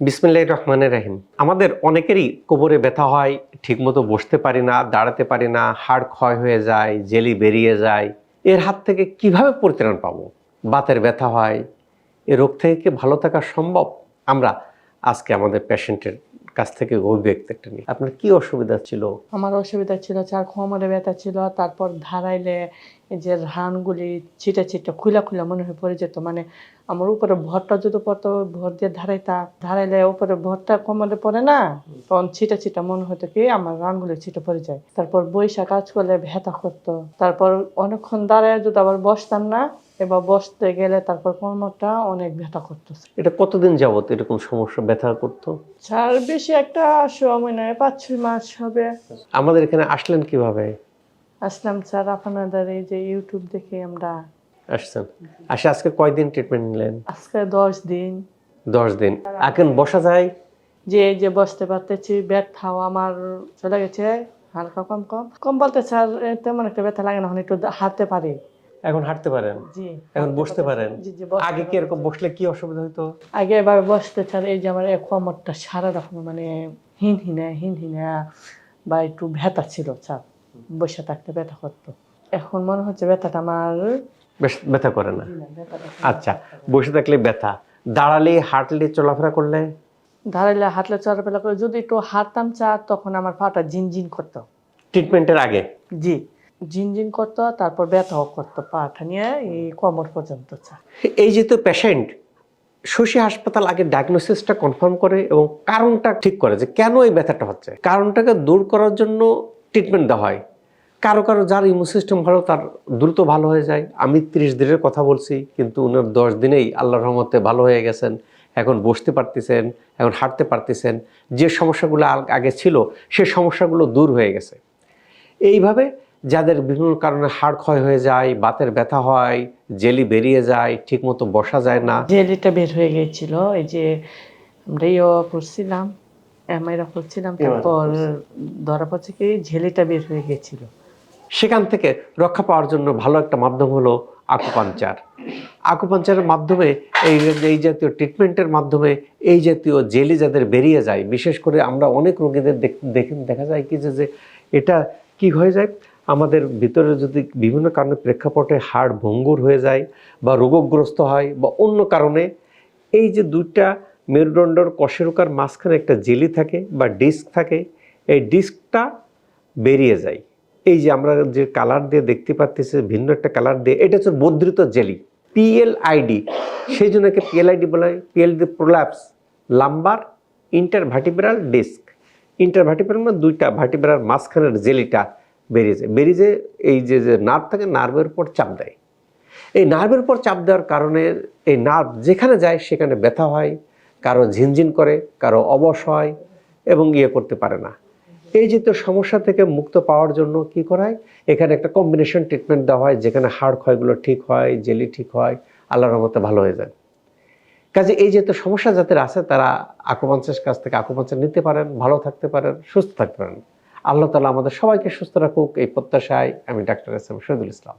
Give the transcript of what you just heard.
বিসমিল্লাহ রহমানের রাহিম। আমাদের অনেকেরই কোবরে ব্যথা হয়, ঠিকমতো বসতে পারি না, দাঁড়াতে পারি না, হাড় ক্ষয় হয়ে যায়, জেলি বেরিয়ে যায়। এর হাত থেকে কীভাবে পরিত্রাণ পাবো? বাতের ব্যথা হয়, এ রোগ থেকে ভালো থাকা সম্ভব? আমরা আজকে আমাদের পেশেন্টের কাছ থেকে অভিব্যক্তি একটা নিই আপনার কি অসুবিধা ছিল? আমার অসুবিধা ছিল, চার কোমরে ব্যথা ছিল, তারপর ধারাইলে যে রানগুলি ছিটে ছিটে খুলা খুলা মনে হয়ে পড়ে যেত। মানে আমার উপরে ভরটা যদি পড়তো, ভর দিয়ে ধারাইতা, ধারাইলে উপরে ভরটা কোমরে পড়ে না, তখন ছিটা ছিটা মনে হতো কি আমার রানগুলি ছিটে পড়ে যায়। তারপর বৈশাখ কাজ করলে ব্যথা করতো। তারপর অনেকক্ষণ দাঁড়ায় যদি আবার বসতাম না এবার বসতে গেলে তারপর কোমরটা অনেক ব্যথা করতো এটা কতদিন যাবত এরকম সমস্যা ব্যথা করতো? চার বেশি একটা সময় নয় পাঁচ ছয় মাস হবে। আমাদের এখানে আসলেন কীভাবে? আসলাম স্যার আপনাদের এই যে ইউটিউব দেখে আমরা আসছেন। আসে আজকে কয়দিন ট্রিটমেন্ট নিলেন? আজকে দশ দিন। দশ দিন। এখন বসা যায়? যে যে বসতে পারতেছি ব্যথাও আমার চলে গেছে হালকা কম কম। কম বলতে স্যার তেমন একটা ব্যথা লাগে না এখন একটু হাঁটতে পারি। এখন হাঁটতে পারেন। জি। এখন বসতে পারেন। আগে কি এরকম বসলে কি অসুবিধা হতো আগে এভাবে বসতে স্যার এই যে আমার কোমরটা সারা রকম মানে হিন হিনে হিন হিনে বা একটু ব্যথা ছিল চাপ। বসে থাকতে ব্যথা করতো। এখন মনে হচ্ছে ব্যথাটা আমার বেশ ব্যথা করে না। আচ্ছা বসে থাকলে ব্যথা। দাঁড়ালে হাঁটলে চলাফেরা করলে? দাঁড়ালে হাঁটলে চলাফেরা করে যদি একটু হাঁটতাম চা তখন আমার পাটা ঝিনঝিন করতো। ট্রিটমেন্টের আগে? জি। ঝিনঝিন করতো তারপর ব্যথাও করতো পাটা নিয়ে এই কোমর পর্যন্ত এই যেহেতু পেশেন্ট শশী হাসপাতাল আগে ডায়াগনোসিসটা কনফার্ম করে এবং কারণটা ঠিক করে যে কেন এই ব্যথাটা হচ্ছে। কারণটাকে দূর করার জন্য ট্রিটমেন্ট দেওয়া হয়। কারও কারও যার ইমিউন সিস্টেম ভালো, তার দ্রুত ভালো হয়ে যায়। আমি তিরিশ দিনের কথা বলছি, কিন্তু উনার দশ দিনেই আল্লাহ রহমতে ভালো হয়ে গেছেন। এখন বসতে পারতেছেন, এখন হাঁটতে পারতেছেন। যে সমস্যাগুলো আগে ছিল, সে সমস্যাগুলো দূর হয়ে গেছে। এইভাবে যাদের বিভিন্ন কারণে হাড় ক্ষয় হয়ে যায় বাতের ব্যথা হয় জেলি বেরিয়ে যায় ঠিকমতো বসা যায় না। জেলিটা বের হয়ে গিয়েছিল এই যে আমরা ইয়ে করছিলাম এমআইরা করছিলাম তারপর ধরা পড়ছে কি ঝেলিটা বের হয়ে গিয়েছিল। সেখান থেকে রক্ষা পাওয়ার জন্য ভালো একটা মাধ্যম হলো আকুপাঞ্চার আকুপাঞ্চারের মাধ্যমে এই এই জাতীয় ট্রিটমেন্টের মাধ্যমে এই জাতীয় জেলি যাদের বেরিয়ে যায় বিশেষ করে আমরা অনেক রোগীদের দেখ- যায় কি যে এটা কি হয়ে যায়? আমাদের ভিতরে যদি বিভিন্ন কারণে প্রেক্ষাপটে হাড় ভঙ্গুর হয়ে যায় বা রোগগ্রস্ত হয় বা অন্য কারণে, এই যে দুইটা মেরুদণ্ডর কশেরুকার মাঝখানে একটা জেলি থাকে বা ডিস্ক থাকে, এই ডিস্কটা বেরিয়ে যায়। এই যে আমরা যে কালার দিয়ে দেখতে পাচ্ছি ভিন্ন একটা কালার দিয়ে, এটা হচ্ছে বর্ধিত জেলি পিএলআইডি সেই জন্য একে পিএলআইডি বলা হয়। PLD prolapse lumbar intervertebral disc intervertebral মানে দুইটা ভার্টিব্রাল মাঝখানের জেলিটা। বেরিয়ে যায় বেরিয়ে যে এই যে যে নার্ভ থাকে নার্ভের উপর চাপ দেয়। এই নার্ভের উপর চাপ দেওয়ার কারণে এই নার্ভ যেখানে যায় সেখানে ব্যথা হয়, কারও ঝিনঝিন করে, কারও অবশ হয় এবং ইয়ে করতে পারে না। এই যে তো সমস্যা থেকে মুক্ত পাওয়ার জন্য কি করা হয়? এখানে একটা কম্বিনেশন ট্রিটমেন্ট দেওয়া হয়, যেখানে হাড় ক্ষয়গুলো ঠিক হয় জেলি ঠিক হয়, আল্লাহর রহমতে ভালো হয়ে যায়। কাজে এই যে তো সমস্যা যাদের আছে, তারা আকুপাঞ্চের কাছ থেকে আকুপাঞ্চার নিতে পারেন, ভালো থাকতে পারেন, সুস্থ থাকতে পারেন। আল্লাহ তালা আমাদের সবাইকে সুস্থ রাখুক। এই প্রত্যাশায় আমি ডাক্তার এস এম শহীদুল ইসলাম।